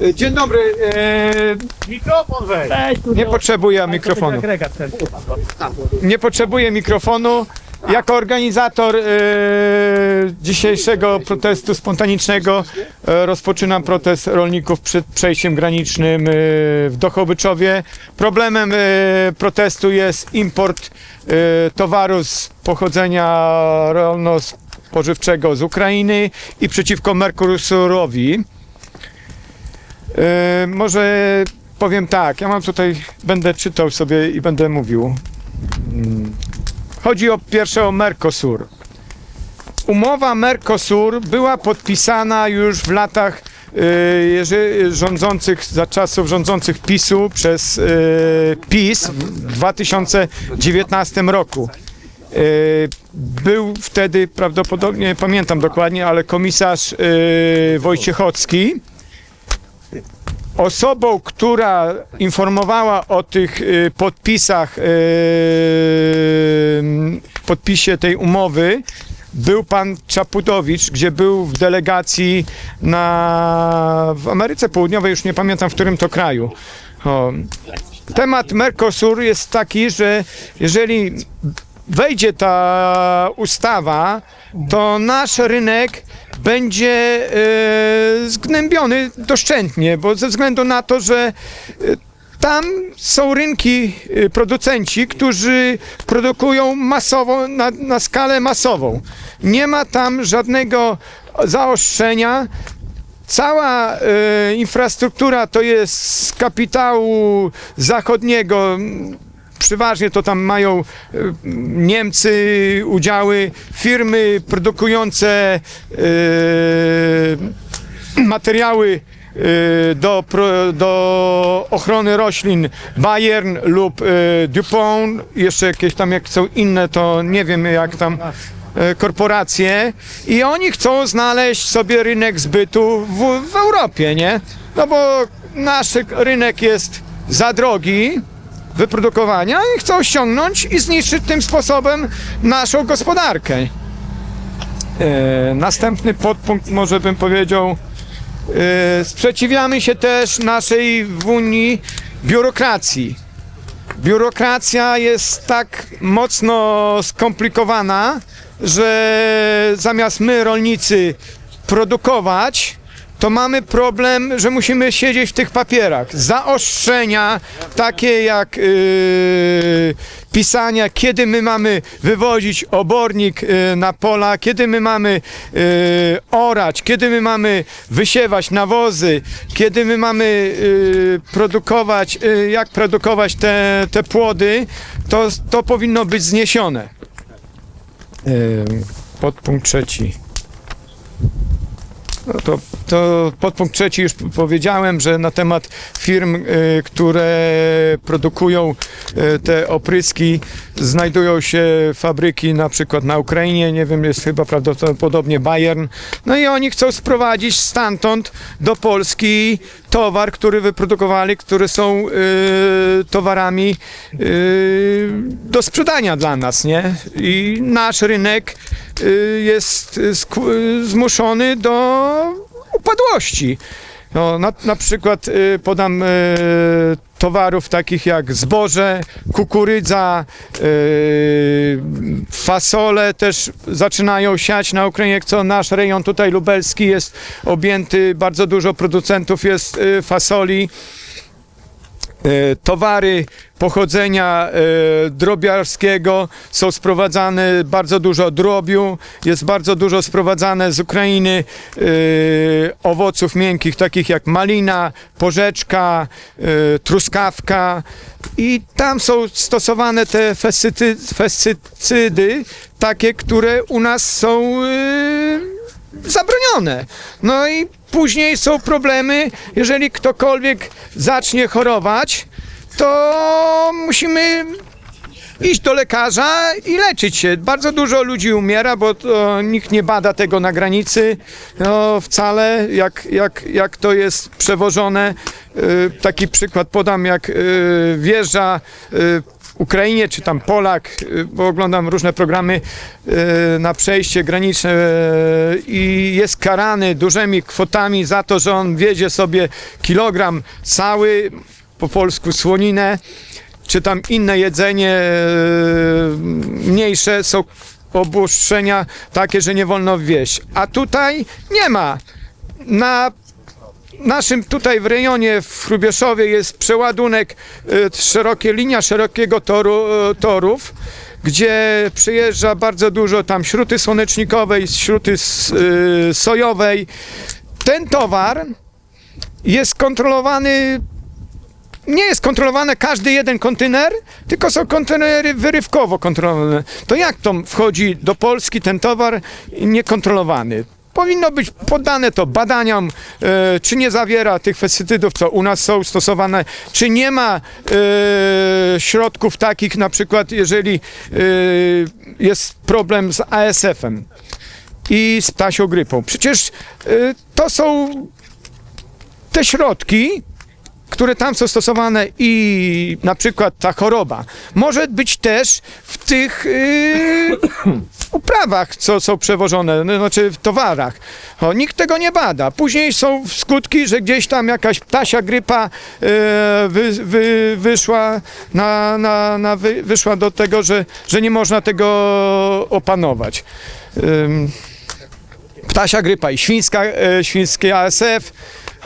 E, Dzień dobry. E, Mikrofon weź! nie potrzebuję mikrofonu. Nie potrzebuję mikrofonu. Jako organizator e, dzisiejszego protestu spontanicznego e, rozpoczynam protest rolników przed przejściem granicznym e, w Dochobyczowie. Problemem e, protestu jest import e, towaru z pochodzenia rolno-spożywczego z Ukrainy i przeciwko Mercosurowi. E, może powiem tak, ja mam tutaj, będę czytał sobie i będę mówił. Mm. Chodzi o pierwsze o Mercosur. Umowa Mercosur była podpisana już w latach jeżeli, rządzących, za czasów rządzących PiSu przez e, PiS w 2019 roku. Był wtedy prawdopodobnie, nie pamiętam dokładnie, ale komisarz Wojciechowski osobą, która informowała o tych y, podpisach, y, podpisie tej umowy, był pan Czaputowicz, gdzie był w delegacji na, w Ameryce Południowej, już nie pamiętam w którym to kraju. O. Temat Mercosur jest taki, że jeżeli wejdzie ta ustawa, to nasz rynek będzie e, zgnębiony doszczętnie, bo ze względu na to, że e, tam są rynki, e, producenci, którzy produkują masowo, na, na skalę masową. Nie ma tam żadnego zaostrzenia. Cała e, infrastruktura to jest z kapitału zachodniego. Przeważnie to tam mają e, Niemcy udziały, firmy produkujące e, materiały e, do, do ochrony roślin. Bayern lub DuPont, jeszcze jakieś tam jak są inne, to nie wiem jak tam korporacje. I oni chcą znaleźć sobie rynek zbytu w, w Europie, nie? No bo nasz rynek jest za drogi, wyprodukowania i chcą ściągnąć i zniszczyć tym sposobem naszą gospodarkę. E, następny podpunkt, może bym powiedział, e, sprzeciwiamy się też naszej w Unii biurokracji. Biurokracja jest tak mocno skomplikowana, że zamiast my, rolnicy, produkować, to mamy problem, że musimy siedzieć w tych papierach. Zaostrzenia, takie jak yy, pisania, kiedy my mamy wywozić obornik yy, na pola, kiedy my mamy yy, orać, kiedy my mamy wysiewać nawozy, kiedy my mamy yy, produkować, yy, jak produkować te, te płody, to, to powinno być zniesione. Yy, podpunkt trzeci. No to, to podpunkt trzeci już powiedziałem, że na temat firm, y, które produkują y, te opryski, znajdują się fabryki na przykład na Ukrainie, nie wiem, jest chyba prawdopodobnie Bayern. No i oni chcą sprowadzić stamtąd do Polski towar, który wyprodukowali, które są y, towarami do sprzedania dla nas, nie? I nasz rynek jest zmuszony do upadłości. No, na, na przykład y, podam y, towarów takich jak zboże, kukurydza, y, fasole też zaczynają siać na Ukrainie, co nasz rejon tutaj lubelski jest objęty, bardzo dużo producentów jest y, fasoli. E, towary pochodzenia e, drobiarskiego są sprowadzane bardzo dużo drobiu, jest bardzo dużo sprowadzane z Ukrainy e, owoców miękkich takich jak malina, porzeczka, truskawka i tam są stosowane te fesyty, takie, które u nas są zabronione. No i później są problemy, jeżeli ktokolwiek zacznie chorować, to musimy iść do lekarza i leczyć się. Bardzo dużo ludzi umiera, bo to nikt nie bada tego na granicy no, wcale, jak, jak, jak to jest przewożone. Y, Taki przykład podam, jak y, wjeżdża y, Ukrainie, czy tam Polak, y, bo oglądam różne programy y, na przejście graniczne y, i jest karany dużymi kwotami za to, że on wiezie sobie kilogram cały, po polsku słoninę, czy tam inne jedzenie mniejsze są obostrzenia takie, że nie wolno wieść. A tutaj nie ma. Na naszym tutaj w rejonie w Hrubieszowie jest przeładunek, y, szerokie linia szerokiego toru, y, torów, gdzie przyjeżdża bardzo dużo tam śruty słonecznikowej, śruty y, sojowej. Ten towar jest kontrolowany nie jest kontrolowany każdy jeden kontener, tylko są kontenery wyrywkowo kontrolowane. To jak to wchodzi do Polski ten towar niekontrolowany? Powinno być poddane to badaniom, e, czy nie zawiera tych fesytydów, co u nas są stosowane, czy nie ma e, środków takich, na przykład jeżeli e, jest problem z ASF-em i z ptasią grypą. Przecież e, to są te środki, które tam są stosowane i na przykład ta choroba może być też w tych yy, uprawach, co są przewożone, no, znaczy w towarach. O, nikt tego nie bada. Później są skutki, że gdzieś tam jakaś ptasia grypa yy, wy, wy, wyszła, na, na, na wy, wyszła do tego, że, że nie można tego opanować. Ym, ptasia grypa i świńska, świński ASF.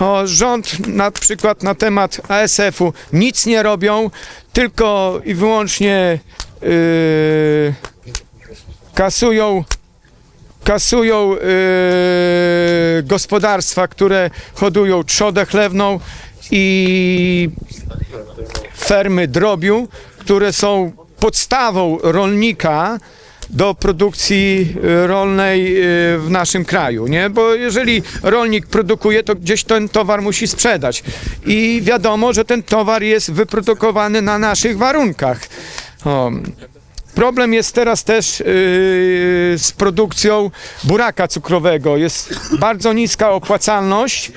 O, rząd na przykład na temat ASF-u nic nie robią, tylko i wyłącznie yy, kasują kasują yy, gospodarstwa, które hodują trzodę chlewną i fermy drobiu, które są podstawą rolnika do produkcji y, rolnej y, w naszym kraju, nie? Bo jeżeli rolnik produkuje, to gdzieś ten towar musi sprzedać. I wiadomo, że ten towar jest wyprodukowany na naszych warunkach. O. Problem jest teraz też yy, z produkcją buraka cukrowego. Jest bardzo niska opłacalność,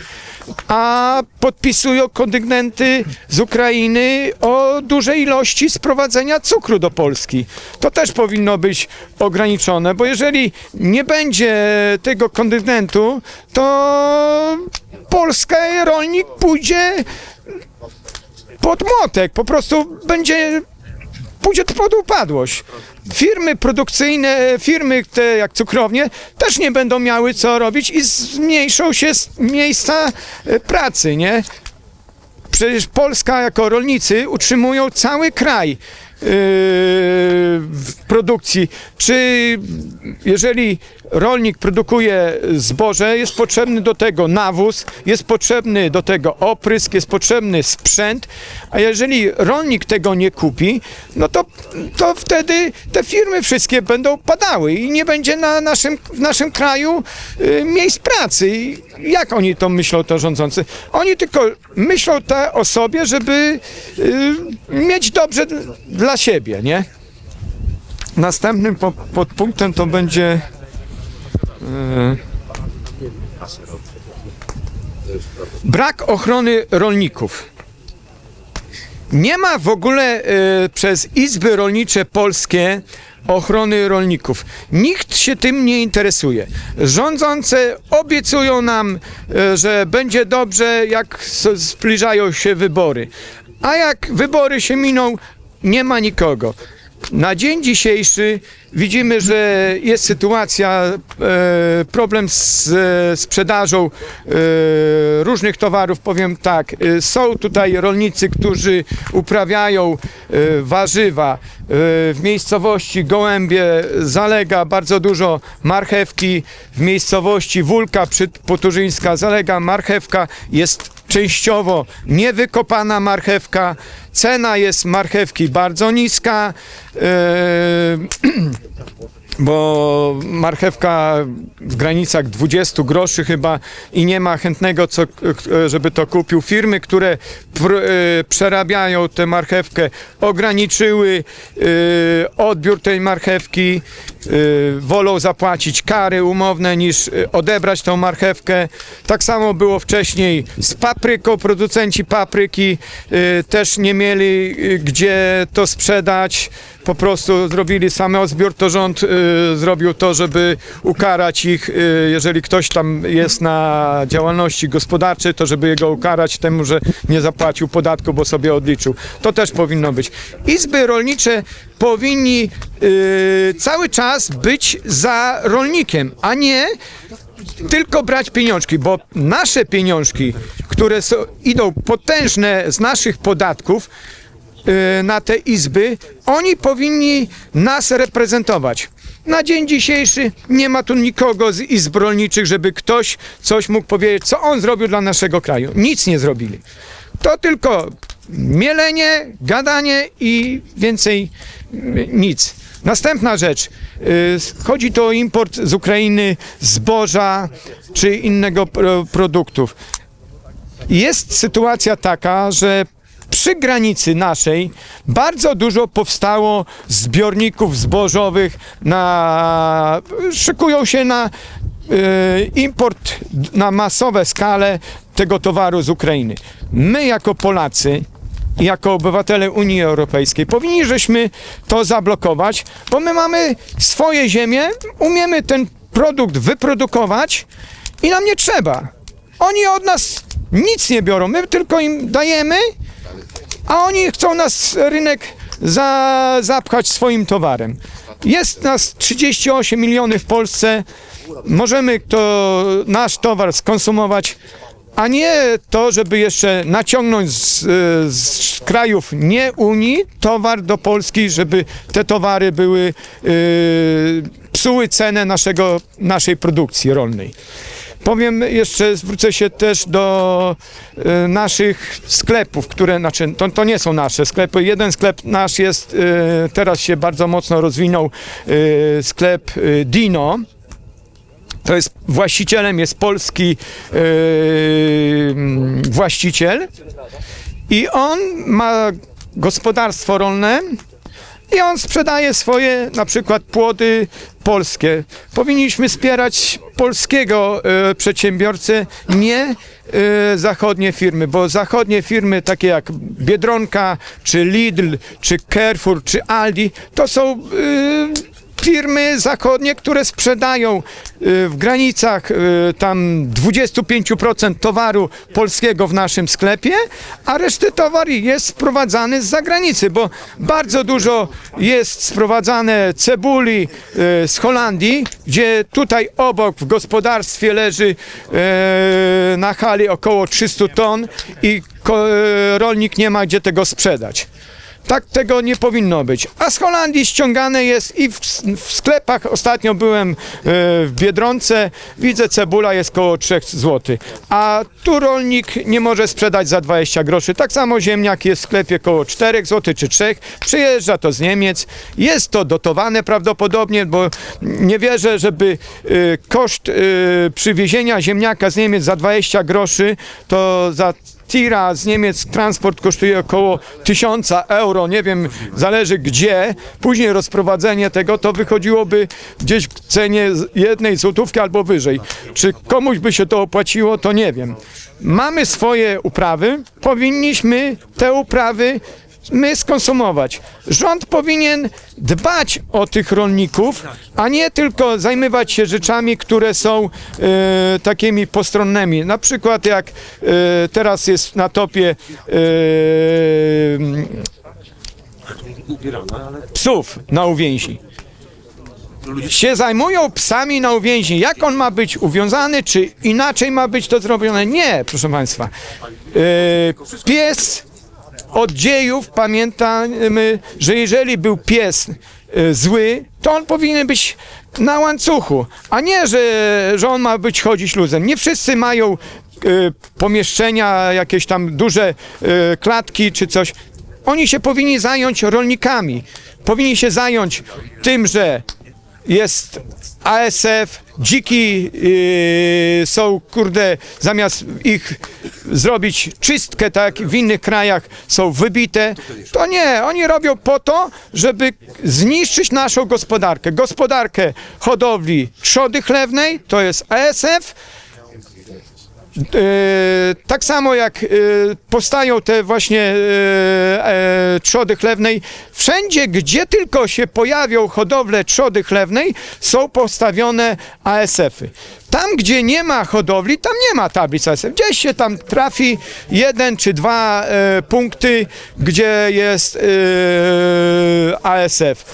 a podpisują kondygnaty z Ukrainy o dużej ilości sprowadzenia cukru do Polski. To też powinno być ograniczone, bo jeżeli nie będzie tego kondygnaty, to Polska rolnik pójdzie pod młotek, po prostu będzie pójdzie pod upadłość. Firmy produkcyjne, firmy te jak cukrownie też nie będą miały co robić i zmniejszą się miejsca e, pracy, nie? Przecież Polska jako rolnicy utrzymują cały kraj yy, w produkcji. Czy jeżeli rolnik produkuje zboże, jest potrzebny do tego nawóz, jest potrzebny do tego oprysk, jest potrzebny sprzęt, a jeżeli rolnik tego nie kupi, no to, to wtedy te firmy wszystkie będą padały i nie będzie na naszym, w naszym kraju y, miejsc pracy. I Jak oni to myślą, to rządzący? Oni tylko myślą te o sobie, żeby y, mieć dobrze dla siebie, nie? Następnym po, podpunktem to będzie brak ochrony rolników. Nie ma w ogóle y, przez izby rolnicze polskie ochrony rolników. Nikt się tym nie interesuje. Rządzące obiecują nam, y, że będzie dobrze, jak zbliżają się wybory. A jak wybory się miną, nie ma nikogo. Na dzień dzisiejszy widzimy, że jest sytuacja, e, problem z sprzedażą e, różnych towarów. Powiem tak, e, są tutaj rolnicy, którzy uprawiają warzywa. W miejscowości Gołębie zalega bardzo dużo marchewki. W miejscowości Wólka Poturzyńska zalega marchewka. Jest częściowo niewykopana marchewka. Cena jest marchewki bardzo niska. bo marchewka w granicach 20 groszy chyba i nie ma chętnego, co, żeby to kupił. Firmy, które pr, e, przerabiają tę marchewkę, ograniczyły e, odbiór tej marchewki, e, wolą zapłacić kary umowne niż odebrać tą marchewkę. Tak samo było wcześniej z papryką. Producenci papryki e, też nie mieli e, gdzie to sprzedać. Po prostu zrobili samoozbiór, to rząd y, zrobił to, żeby ukarać ich, y, jeżeli ktoś tam jest na działalności gospodarczej, to żeby jego ukarać temu, że nie zapłacił podatku, bo sobie odliczył. To też powinno być. Izby rolnicze powinni y, cały czas być za rolnikiem, a nie tylko brać pieniążki, bo nasze pieniążki, które są, idą potężne z naszych podatków, na te izby, oni powinni nas reprezentować. Na dzień dzisiejszy nie ma tu nikogo z izb rolniczych, żeby ktoś coś mógł powiedzieć, co on zrobił dla naszego kraju. Nic nie zrobili. To tylko mielenie, gadanie i więcej y, nic. Następna rzecz. y, Chodzi tu o import z Ukrainy zboża czy innego pro- produktów. Jest sytuacja taka, że przy granicy naszej bardzo dużo powstało zbiorników zbożowych na szykują się na e, import na masowe skale tego towaru z Ukrainy. My jako Polacy jako obywatele Unii Europejskiej powinni żeśmy to zablokować, bo my mamy swoje ziemie, umiemy ten produkt wyprodukować i nam nie trzeba. Oni od nas nic nie biorą, my tylko im dajemy, a oni chcą nas rynek za, zapchać swoim towarem. Jest nas 38 milionów w Polsce, możemy to, nasz towar skonsumować, a nie to, żeby jeszcze naciągnąć z, z krajów nie Unii towar do Polski, żeby te towary były, yy, psuły cenę naszego, naszej produkcji rolnej. Powiem jeszcze, zwrócę się też do e, naszych sklepów, które, znaczy, to, to nie są nasze sklepy. Jeden sklep nasz jest, e, teraz się bardzo mocno rozwinął, e, sklep e, Dino. To jest właścicielem, jest polski e, mm, właściciel i on ma gospodarstwo rolne i on sprzedaje swoje na przykład płody polskie. Powinniśmy wspierać polskiego e, przedsiębiorcę, nie e, zachodnie firmy, bo zachodnie firmy takie jak Biedronka, czy Lidl, czy Carrefour, czy Aldi, to są e, firmy zachodnie, które sprzedają y, w granicach y, tam 25% towaru polskiego w naszym sklepie, a reszty towar jest sprowadzany z zagranicy, bo bardzo dużo jest sprowadzane cebuli y, z Holandii, gdzie tutaj obok w gospodarstwie leży na hali około 300 ton i rolnik nie ma gdzie tego sprzedać. Tak tego nie powinno być. A z Holandii ściągane jest i w, w sklepach, ostatnio byłem e, w Biedronce, widzę cebula jest koło 3 zł. A tu rolnik nie może sprzedać za 20 groszy. Tak samo ziemniak jest w sklepie koło 4 zł czy 3. Przyjeżdża to z Niemiec. Jest to dotowane prawdopodobnie, bo nie wierzę, żeby e, koszt e, przywiezienia ziemniaka z Niemiec za 20 groszy, to za tira z Niemiec transport kosztuje około 1000 euro, nie wiem, zależy gdzie. Później rozprowadzenie tego to wychodziłoby gdzieś w cenie jednej złotówki albo wyżej. Czy komuś by się to opłaciło, to nie wiem. Mamy swoje uprawy, powinniśmy te uprawy my skonsumować. Rząd powinien dbać o tych rolników, a nie tylko zajmować się rzeczami, które są e, takimi postronnymi. Na przykład jak e, teraz jest na topie e, psów na uwięzi. Się zajmują psami na uwięzi. Jak on ma być uwiązany, czy inaczej ma być to zrobione? Nie, proszę Państwa. E, pies od dziejów pamiętamy, że jeżeli był pies e, zły, to on powinien być na łańcuchu, a nie, że, że on ma być chodzić luzem. Nie wszyscy mają e, pomieszczenia, jakieś tam duże e, klatki czy coś. Oni się powinni zająć rolnikami. Powinni się zająć tym, że jest ASF, dziki yy, są, kurde, zamiast ich zrobić czystkę, tak w innych krajach są wybite, to nie, oni robią po to, żeby zniszczyć naszą gospodarkę. Gospodarkę hodowli trzody chlewnej, to jest ASF, tak samo jak e, powstają te właśnie e, e, trzody chlewnej, wszędzie gdzie tylko się pojawią hodowle trzody chlewnej, są postawione ASF-y. Tam, gdzie nie ma hodowli, tam nie ma tablic ASF. Gdzieś się tam trafi jeden czy dwa e, punkty, gdzie jest e, ASF.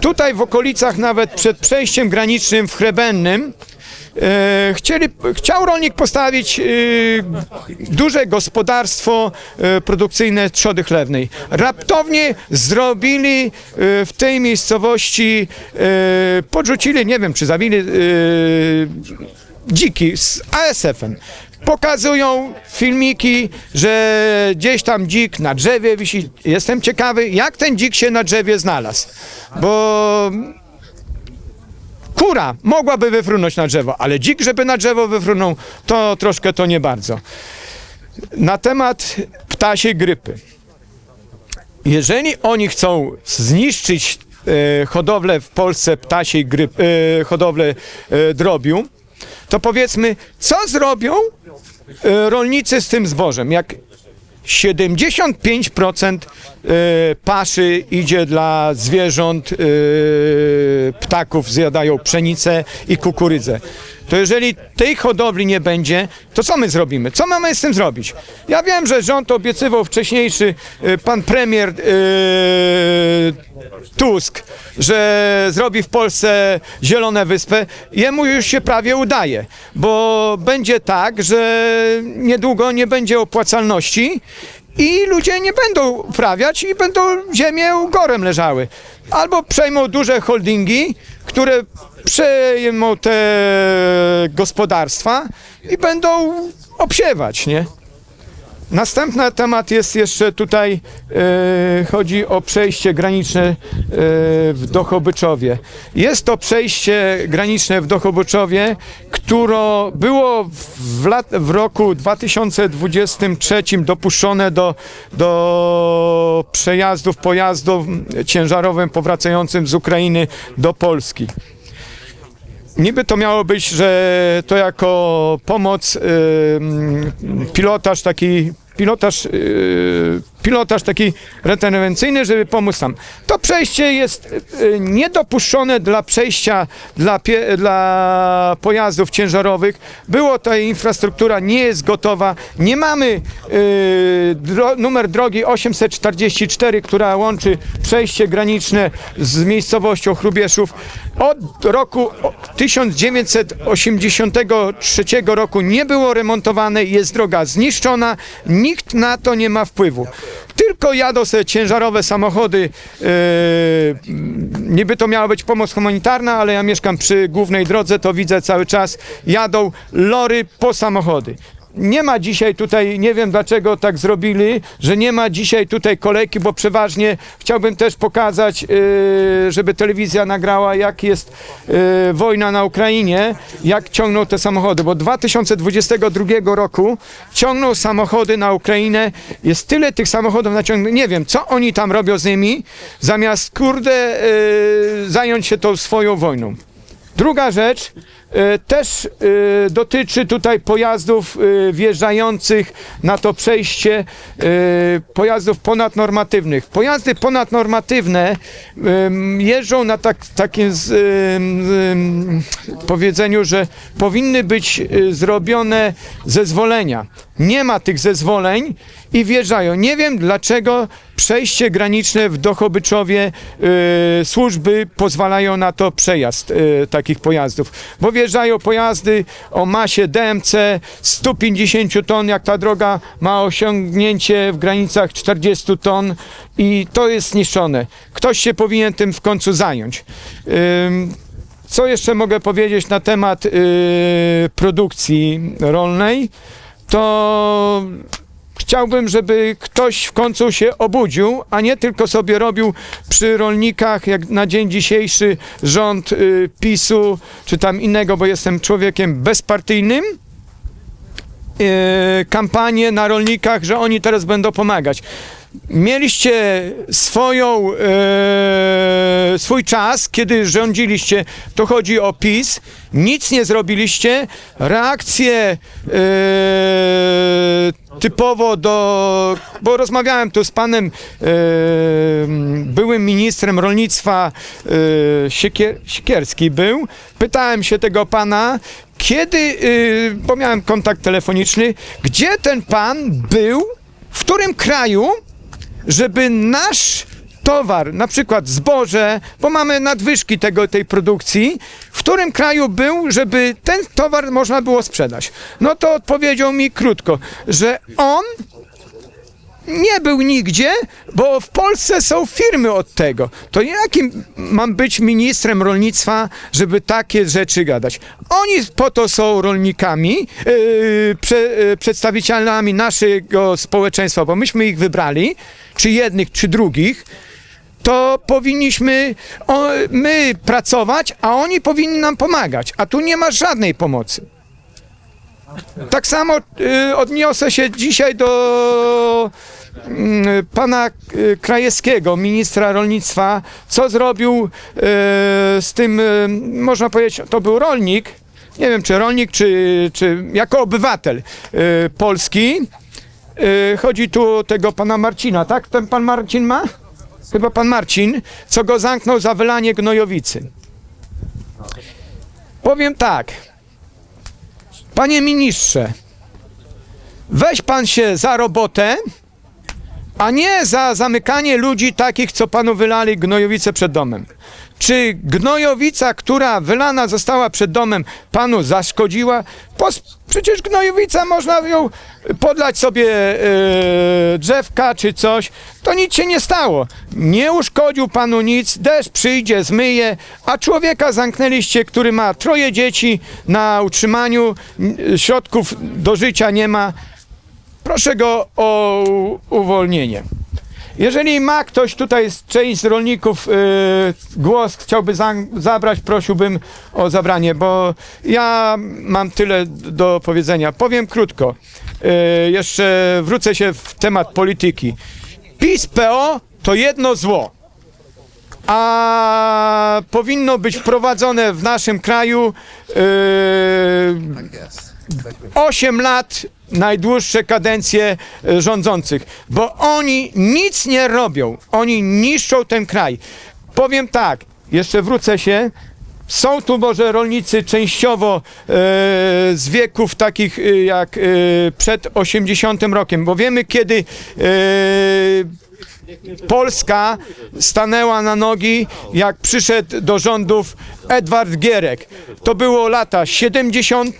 Tutaj w okolicach, nawet przed przejściem granicznym w Chrebennym, E, chcieli, chciał rolnik postawić e, duże gospodarstwo e, produkcyjne trzody chlewnej. Raptownie zrobili e, w tej miejscowości, e, podrzucili, nie wiem czy zabili e, dziki z ASF-em. Pokazują filmiki, że gdzieś tam dzik na drzewie wisi. Jestem ciekawy, jak ten dzik się na drzewie znalazł. Bo Kura mogłaby wyfrunąć na drzewo, ale dzik, żeby na drzewo wyfrunął, to troszkę to nie bardzo. Na temat ptasiej grypy. Jeżeli oni chcą zniszczyć e, hodowlę w Polsce ptasiej grypy, e, hodowlę e, drobiu, to powiedzmy, co zrobią e, rolnicy z tym zbożem? Jak 75% e, paszy idzie dla zwierząt, e, ptaków zjadają pszenicę i kukurydzę. To jeżeli tej hodowli nie będzie, to co my zrobimy? Co mamy z tym zrobić? Ja wiem, że rząd obiecywał wcześniejszy e, pan premier e, Tusk, że zrobi w Polsce zielone wyspę. Jemu już się prawie udaje, bo będzie tak, że niedługo nie będzie opłacalności i ludzie nie będą uprawiać i będą ziemie gorem leżały. Albo przejmą duże holdingi, które przejmą te gospodarstwa i będą obsiewać, nie? Następny temat jest jeszcze tutaj, e, chodzi o przejście graniczne e, w Dochobyczowie. Jest to przejście graniczne w Dochobyczowie, które było w, lat, w roku 2023 dopuszczone do, do przejazdów pojazdów ciężarowym powracającym z Ukrainy do Polski. Niby to miało być, że to jako pomoc pilotaż taki pilotaż, y, pilotaż taki retenwencyjny, żeby pomóc tam. To przejście jest y, niedopuszczone dla przejścia dla, dla pojazdów ciężarowych. Było ta infrastruktura, nie jest gotowa. Nie mamy y, dro, numer drogi 844, która łączy przejście graniczne z miejscowością Chrubieszów. Od roku 1983 roku nie było remontowane, jest droga zniszczona, nikt na to nie ma wpływu. Tylko jadą sobie ciężarowe samochody, yy, niby to miała być pomoc humanitarna, ale ja mieszkam przy głównej drodze, to widzę cały czas, jadą lory po samochody. Nie ma dzisiaj tutaj, nie wiem dlaczego tak zrobili, że nie ma dzisiaj tutaj kolejki, bo przeważnie chciałbym też pokazać, yy, żeby telewizja nagrała, jak jest yy, wojna na Ukrainie, jak ciągną te samochody, bo 2022 roku ciągną samochody na Ukrainę, jest tyle tych samochodów naciągniętych, nie wiem, co oni tam robią z nimi, zamiast, kurde, yy, zająć się tą swoją wojną. Druga rzecz też e, dotyczy tutaj pojazdów e, wjeżdżających na to przejście, e, pojazdów ponadnormatywnych. Pojazdy ponadnormatywne jeżdżą na tak, takim powiedzeniu, że powinny być e, zrobione zezwolenia. Nie ma tych zezwoleń i wjeżdżają. Nie wiem dlaczego przejście graniczne w Dochobyczowie e, służby pozwalają na to przejazd e, takich pojazdów, bo wjeżdżają pojazdy o masie DMC 150 ton, jak ta droga ma osiągnięcie w granicach 40 ton i to jest zniszczone. Ktoś się powinien tym w końcu zająć. Ym, co jeszcze mogę powiedzieć na temat y, produkcji rolnej? To chciałbym, żeby ktoś w końcu się obudził, a nie tylko sobie robił przy rolnikach, jak na dzień dzisiejszy rząd y, PiSu, czy tam innego, bo jestem człowiekiem bezpartyjnym, e, kampanię na rolnikach, że oni teraz będą pomagać. Mieliście swoją, e, swój czas, kiedy rządziliście, to chodzi o PiS, nic nie zrobiliście, reakcje e, typowo do, bo rozmawiałem tu z panem e, byłym ministrem rolnictwa e, Siekier, Siekierski był, pytałem się tego pana, kiedy, y, bo miałem kontakt telefoniczny, gdzie ten pan był, w którym kraju, żeby nasz towar, na przykład zboże, bo mamy nadwyżki tego, tej produkcji, w którym kraju był, żeby ten towar można było sprzedać. No to odpowiedział mi krótko, że on nie był nigdzie, bo w Polsce są firmy od tego. To jakim mam być ministrem rolnictwa, żeby takie rzeczy gadać? Oni po to są rolnikami, yy, prze, yy, przedstawicielami naszego społeczeństwa, bo myśmy ich wybrali, czy jednych, czy drugich. To powinniśmy o, my pracować, a oni powinni nam pomagać. A tu nie ma żadnej pomocy. Tak samo y, odniosę się dzisiaj do mm, pana y, Krajewskiego, ministra rolnictwa, co zrobił y, z tym, y, można powiedzieć, to był rolnik, nie wiem czy rolnik, czy, czy jako obywatel y, polski. Y, chodzi tu o tego pana Marcina, tak? Ten pan Marcin ma? Chyba pan Marcin, co go zamknął za wylanie gnojowicy. Powiem tak. Panie ministrze, weź pan się za robotę, a nie za zamykanie ludzi takich, co panu wylali gnojowice przed domem. Czy gnojowica, która wylana została przed domem, panu zaszkodziła? Pos- przecież gnojowica można ją podlać sobie e, drzewka czy coś. To nic się nie stało. Nie uszkodził panu nic, deszcz przyjdzie, zmyje, a człowieka zamknęliście, który ma troje dzieci na utrzymaniu, środków do życia nie ma. Proszę go o uwolnienie. Jeżeli ma ktoś tutaj, część z rolników y, głos chciałby za, zabrać, prosiłbym o zabranie, bo ja mam tyle do powiedzenia. Powiem krótko. Y, jeszcze wrócę się w temat polityki. PiS, PO to jedno zło. A powinno być wprowadzone w naszym kraju y, 8 lat najdłuższe kadencje e, rządzących, bo oni nic nie robią. Oni niszczą ten kraj. Powiem tak, jeszcze wrócę się. Są tu może rolnicy częściowo e, z wieków takich e, jak e, przed 80 rokiem, bo wiemy kiedy e, Polska stanęła na nogi, jak przyszedł do rządów Edward Gierek. To było lata 70.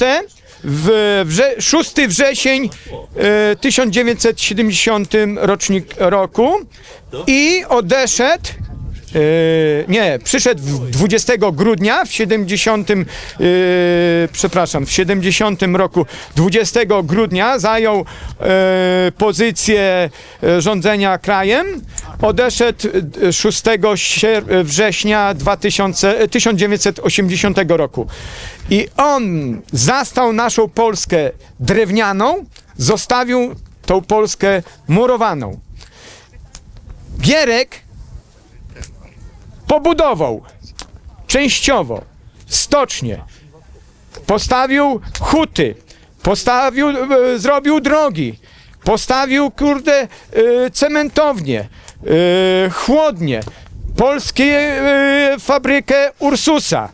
W wrze 6 wrzesień e, 1970 rocznik roku i odeszedł e, nie, przyszedł w 20 grudnia w 70 e, przepraszam, w 70 roku 20 grudnia zajął e, pozycję e, rządzenia krajem. Odeszedł e, 6 sier- września 2000, e, 1980 roku. I on zastał naszą Polskę drewnianą, zostawił tą Polskę murowaną. Gierek pobudował częściowo stocznie, postawił huty, postawił, e, zrobił drogi, postawił, kurde, e, cementownie, e, chłodnie, polskie e, fabrykę Ursusa.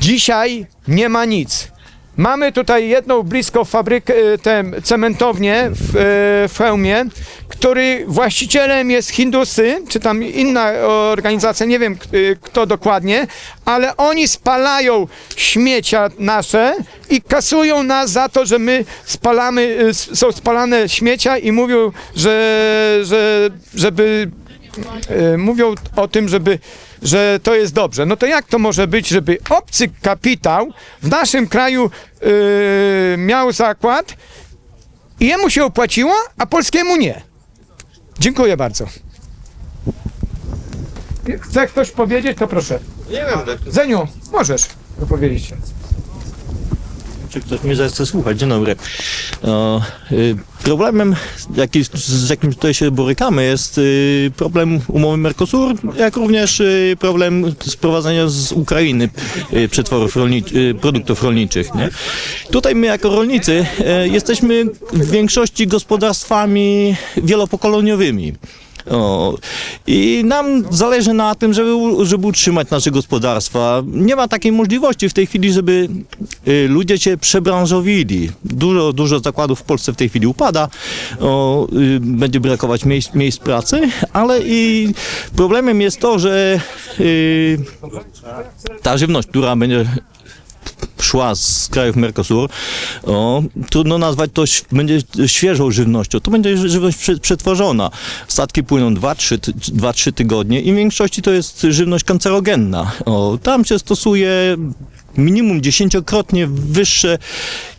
Dzisiaj nie ma nic. Mamy tutaj jedną blisko fabrykę, tę cementownię w, e, w Chełmie, który właścicielem jest Hindusy, czy tam inna organizacja, nie wiem e, kto dokładnie, ale oni spalają śmiecia nasze i kasują nas za to, że my spalamy, są spalane śmiecia i mówią, że, że żeby mówią o tym, żeby, że to jest dobrze. No to jak to może być, żeby obcy kapitał w naszym kraju e, miał zakład I jemu się opłaciło, a polskiemu nie. Dziękuję bardzo. Chce ktoś powiedzieć, to proszę. Nie wiem, Zeniu, możesz powiedzieć. Czy ktoś mnie zechce słuchać? Dzień dobry. O, y, problemem, jaki, z jakim tutaj się borykamy, jest y, problem umowy Mercosur, jak również y, problem sprowadzania z Ukrainy przetworów rolniczych, produktów rolniczych. Nie? Tutaj my jako rolnicy jesteśmy w większości gospodarstwami wielopokoleniowymi. I nam zależy na tym, żeby, żeby utrzymać nasze gospodarstwa. Nie ma takiej możliwości w tej chwili, żeby y, ludzie się przebranżowili. Dużo, dużo zakładów w Polsce w tej chwili upada, y, będzie brakować miejsc, miejsc pracy, ale i problemem jest to, że y, ta żywność, która będzie szła z krajów Mercosur, o, trudno nazwać to, będzie świeżą żywnością. To będzie ży- żywność prze- przetworzona. Statki płyną 2-3 ty- 2-3 tygodnie i w większości to jest żywność kancerogenna. O, tam się stosuje minimum dziesięciokrotnie wyższe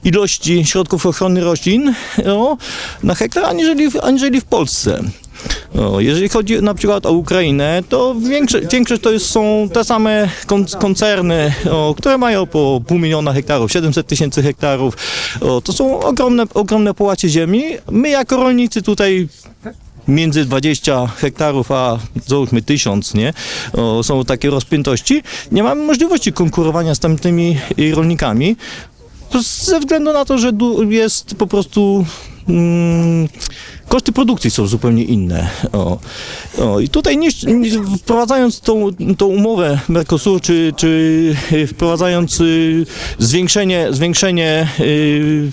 ilości środków ochrony roślin o, na hektar, aniżeli, w- aniżeli w Polsce. O, jeżeli chodzi na przykład o Ukrainę, to większość, większość to jest, są te same kon, koncerny, o, które mają po pół miliona hektarów, 700 tysięcy hektarów. O, to są ogromne, ogromne połacie ziemi. My jako rolnicy tutaj między 20 hektarów a załóżmy 1000, nie? O, są takie rozpiętości. Nie mamy możliwości konkurowania z tamtymi y, rolnikami ze względu na to, że jest po prostu mm, koszty produkcji są zupełnie inne. O, o, I tutaj niż wprowadzając tą, tą umowę Mercosur, czy, czy y, wprowadzając y, zwiększenie, zwiększenie y,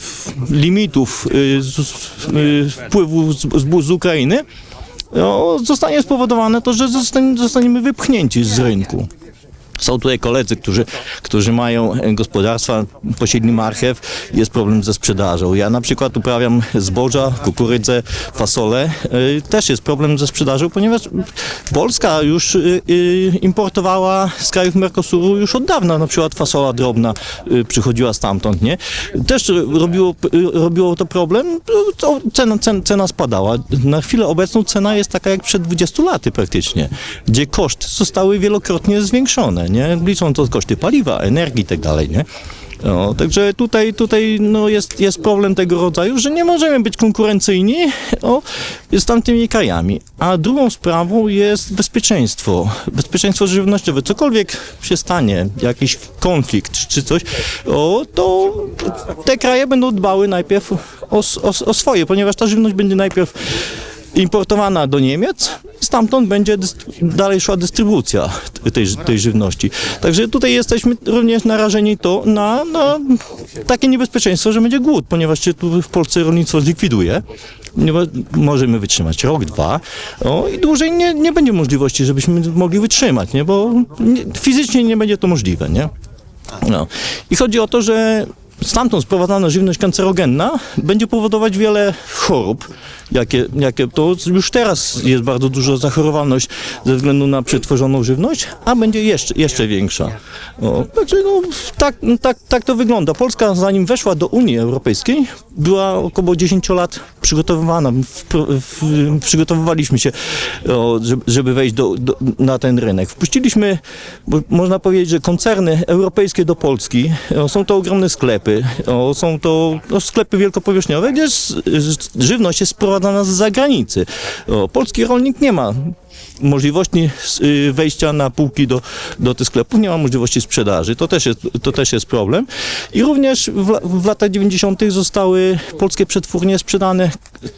limitów y, z, y, wpływu z, z, Ukrainy, no, zostanie spowodowane to, że zostanie, zostaniemy wypchnięci z rynku. Są tutaj koledzy, którzy, którzy mają e, gospodarstwa, posiedli marchew, jest problem ze sprzedażą. Ja na przykład uprawiam zboża, kukurydzę, fasolę. E, Też jest problem ze sprzedażą, ponieważ Polska już e, importowała z krajów Mercosuru już od dawna, na przykład fasola drobna przychodziła stamtąd, nie? Też robiło, robiło to problem, to cena, cena, cena spadała. Na chwilę obecną cena jest taka jak przed 20 laty praktycznie, gdzie koszty zostały wielokrotnie zwiększone, nie? Licząc to koszty paliwa, energii i tak dalej, nie? No, także tutaj, tutaj no jest, jest problem tego rodzaju, że nie możemy być konkurencyjni o, z tamtymi krajami. A drugą sprawą jest bezpieczeństwo. Bezpieczeństwo żywnościowe. Cokolwiek się stanie, jakiś konflikt czy coś, o, to te kraje będą dbały najpierw o, o, o swoje, ponieważ ta żywność będzie najpierw importowana do Niemiec, stamtąd będzie dalej szła dystrybucja tej, tej żywności. Także tutaj jesteśmy również narażeni to na, na takie niebezpieczeństwo, że będzie głód, ponieważ się tu w Polsce rolnictwo zlikwiduje. Nie mo- możemy wytrzymać rok, dwa o, i dłużej nie, nie będzie możliwości, żebyśmy mogli wytrzymać, nie? bo nie, fizycznie nie będzie to możliwe. Nie? No. I chodzi o to, że stamtąd sprowadzana żywność kancerogenna będzie powodować wiele chorób, jakie, jakie to już teraz jest bardzo duża zachorowalność ze względu na przetworzoną żywność, a będzie jeszcze, jeszcze większa. O, także no, tak, tak, tak to wygląda. Polska zanim weszła do Unii Europejskiej była około 10 lat przygotowywana, w, w, przygotowywaliśmy się, o, żeby, wejść do, do, na ten rynek. Wpuściliśmy, można powiedzieć, że koncerny europejskie do Polski, o, są to ogromne sklepy, o, są to no, sklepy wielkopowierzchniowe, gdzie żywność jest sprowadzana z zagranicy. Polski rolnik nie ma możliwości y, wejścia na półki do, do tych sklepów, nie ma możliwości sprzedaży. To też jest, to też jest problem. I również w, w latach 90. zostały polskie przetwórnie sprzedane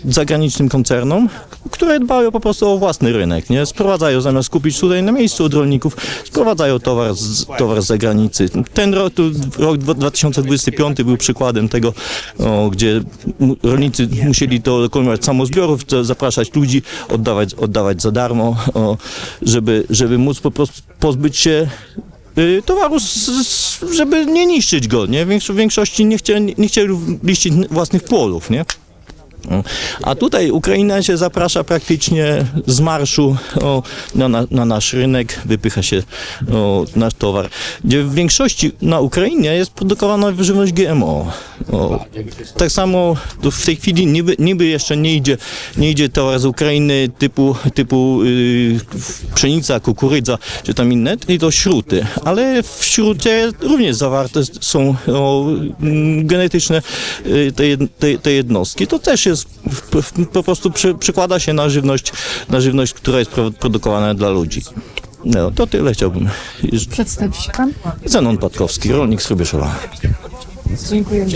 zagranicznym koncernom, które dbają po prostu o własny rynek. Nie? Sprowadzają zamiast kupić tutaj na miejscu od rolników, sprowadzają towar z, towar z zagranicy. Ten rok, rok 2025 był przykładem tego, o, gdzie rolnicy musieli to dokonywać samozbiorów, zapraszać ludzi, oddawać, oddawać za darmo, o, żeby, żeby móc po prostu pozbyć się y, towaru, żeby nie niszczyć go, nie? W większości nie chcieli, nie chcieli liścić własnych płodów, nie? No. A tutaj Ukraina się zaprasza praktycznie z marszu o, na, na, na nasz rynek, wypycha się o, nasz towar, gdzie w większości na Ukrainie jest produkowana żywność GMO. O, tak samo w tej chwili niby, niby jeszcze nie idzie, nie idzie towar z Ukrainy typu, typu yy, pszenica, kukurydza czy tam inne, i to śruty, ale w śrucie również zawarte są o, mm, genetyczne y, te, te, te jednostki. To też jest po prostu przy, przykłada się na żywność, na żywność, która jest pro- produkowana dla ludzi. No, to tyle chciałbym. Przedstawi się pan? Zenon Patkowski, rolnik z Hrubieszowa. Dziękuję.